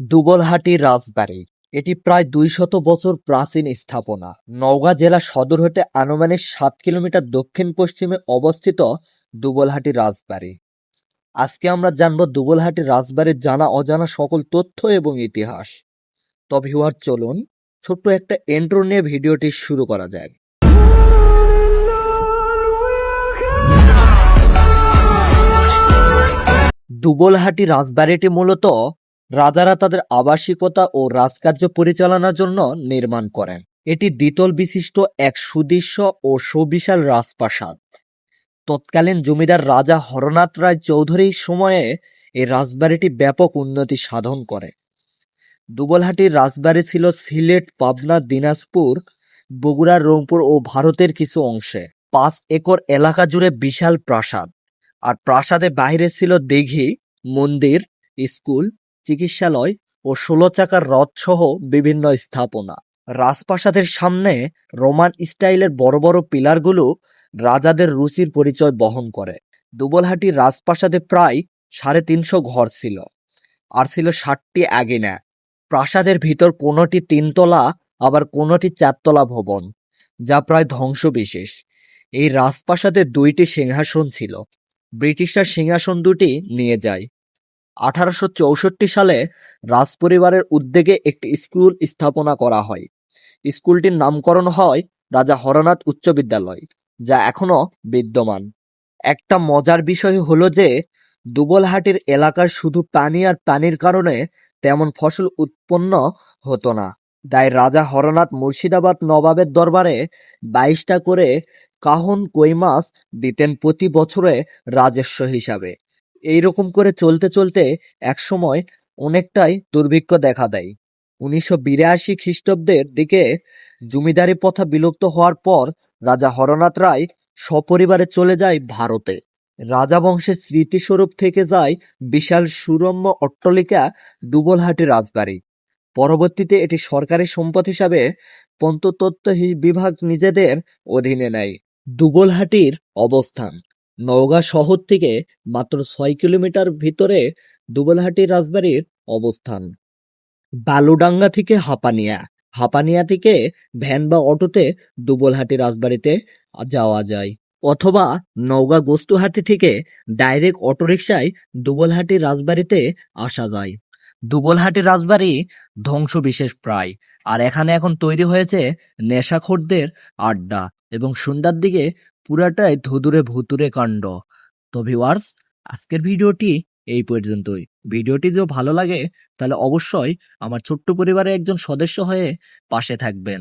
দুবলহাটি রাজবাড়ি। এটি প্রায় দুইশত বছর প্রাচীন স্থাপনা। নওগাঁ জেলা সদর হতে আনুমানিক সাত কিলোমিটার দক্ষিণ পশ্চিমে অবস্থিত দুবলহাটি রাজবাড়ি। আজকে আমরা জানব দুবলহাটি রাজবাড়ির জানা অজানা সকল তথ্য এবং ইতিহাস। তবে হুয়ার চলুন, ছোট্ট একটা এন্ট্রো নিয়ে ভিডিওটি শুরু করা যায় দুবলহাটি রাজবাড়িটি মূলত রাজারা তাদের আবাসিকতা ও রাজকার্য পরিচালনার জন্য নির্মাণ করেন। এটি দ্বিতল বিশিষ্ট এক সুদৃশ্য ও সুবিশাল রাজপ্রাসাদ। তৎকালীন জমিদার রাজা হরনাথ রায় চৌধুরীর সময়ে এই রাজবাড়িটি ব্যাপক উন্নতি সাধন করে। দুবলহাটির রাজবাড়ি ছিল সিলেট, পাবনা, দিনাজপুর, বগুড়া, রংপুর ও ভারতের কিছু অংশে। পাঁচ একর এলাকা জুড়ে বিশাল প্রাসাদ। আর প্রাসাদের বাইরে ছিল দিঘি, মন্দির, স্কুল চিকিৎসালয় ও ষোলো চাকার রথ সহ বিভিন্ন স্থাপনা। রাজপ্রাসাদের সামনে রোমান স্টাইলের বড় বড় পিলারগুলো রাজাদের রুচির পরিচয় বহন করে। দুবলহাটি রাজপ্রাসাদে প্রায় সাড়ে তিনশো ঘর ছিল আর ছিল ষাটটি আগিনা। প্রাসাদের ভিতর কোনোটি তিনতলা, আবার কোনোটি চারতলা ভবন, যা প্রায় ধ্বংস বিশেষ এই রাজপ্রাসাদে দুইটি সিংহাসন ছিল। ব্রিটিশরা সিংহাসন দুটি নিয়ে যায়। আঠারোশো চৌষট্টি সালে রাজপরিবারের উদ্যোগে একটি স্কুল স্থাপনা করা হয়। স্কুলটির নামকরণ হয় রাজা হরনাথ উচ্চ বিদ্যালয়, যা এখনও বিদ্যমান। একটা মজার বিষয় হলো যে, দুবলহাটির এলাকার শুধু পানি আর পানির কারণে তেমন ফসল উৎপন্ন হতো না। তাই রাজা হরনাথ মুর্শিদাবাদ নবাবের দরবারে বাইশটা করে কাহন কই মাছ দিতেন প্রতি বছরে রাজস্ব হিসাবে। এইরকম করে চলতে চলতে একসময় অনেকটাই দুর্ভিক্ষ দেখা দেয়। উনিশশো বিরাশি খ্রিস্টাব্দের দিকে জমিদারি প্রথা বিলুপ্ত হওয়ার পর রাজা হরনাথ রায় সপরিবারে চলে যায় ভারতে। রাজাবংশের স্মৃতিস্বরূপ থেকে যায় বিশাল সুরম্য অট্টালিকা দুবলহাটি রাজবাড়ি। পরবর্তীতে এটি সরকারি সম্পদ হিসাবে পন্ততত্ত্ব বিভাগ নিজেদের অধীনে নেয়। দুবলহাটির অবস্থান। নওগাঁ শহর থেকে মাত্র ছয় কিলোমিটার ভিতরে দুবলহাটি রাজবাড়ির অবস্থান। বালুডাঙ্গা থেকে হাপানিয়া। হাপানিয়া থেকে ভ্যান বা অটোতে দুবলহাটি রাজবাড়িতে যাওয়া যায় অথবা নওগাঁ গোস্তুহাটি থেকে ডাইরেক্ট অটোরিকশায় দুবলহাটি রাজবাড়িতে আসা যায়। দুবলহাটি রাজবাড়ি ধ্বংস বিশেষ প্রায়। আর এখানে এখন তৈরি হয়েছে নেশাখোরদের আড্ডা এবং সন্ধ্যার দিকে পুরাটাই ধুধুরে ভুতুরে কাণ্ড। তো ভিওয়ার্স আজকের ভিডিওটি এই পর্যন্তই। ভিডিওটি যদি ভালো লাগে, তাহলে অবশ্যই আমার ছোট্ট পরিবারের একজন সদস্য হয়ে পাশে থাকবেন।